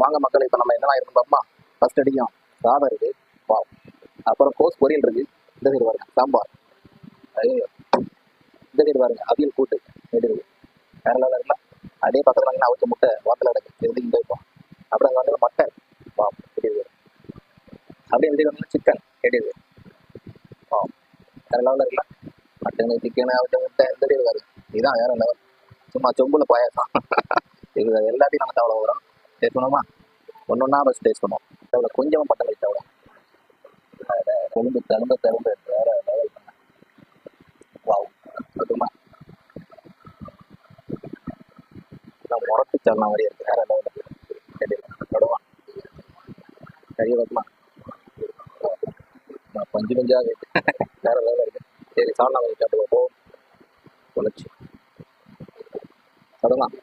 வாங்க மக்கள் இப்போ நம்ம என்னெல்லாம் இருக்கு பாப்பா ஃபர்ஸ்ட் அடிக்கும் சாதம் இருக்கு. வாவ். அப்புறம் கோஸ் பொரியல் இருக்கு. இந்த சைடு பாருங்க சாம்பார். இந்த சைடு பாருங்க அவியல் கூட்டு. எப்படி இருக்கு. வேற லெவலில் இருக்குல்ல அதே பக்கத்தில் வந்து அவிச்ச முட்டை வாத்தில் கிடக்கு எப்படி இந்த வைப்போம். அப்புறம் அங்கே வந்து மட்டன். வா எப்படி அப்படியே இந்த வந்து சிக்கன் எப்படி இருக்கு. வா வேற லெவலில் இருக்குல்ல மட்டன் சிக்கன் அவிச்ச முட்டை இந்த சைடு பாருங்க. இதுதான் வேற லெவல் சும்மா சொம்புல பாயாசம். இது எல்லாத்தையும் நம்ம தவளை வரும் டேஸ்ட் பண்ணுவோமா ஒன்று ஒன்றா பஸ் டேஸ்ட் பண்ணுவோம் தவளை கொஞ்சமாக பட்டம் வச்சு தவளை கொழும்பு திறந்த தழும்பு வேற லெவல் வாவ் அதுமா முரட்டு சரணம் மாதிரி இருக்கு. வேற லெவலில் தொடுவா கறி வைக்கலாம் பஞ்சு பஞ்சாக இருக்கு வேற லெவலில் இருக்கு சரி சாப்பிடலாம் கொஞ்சம் சாப்பிட்டு போ. தொலைச்சு தொடலாம்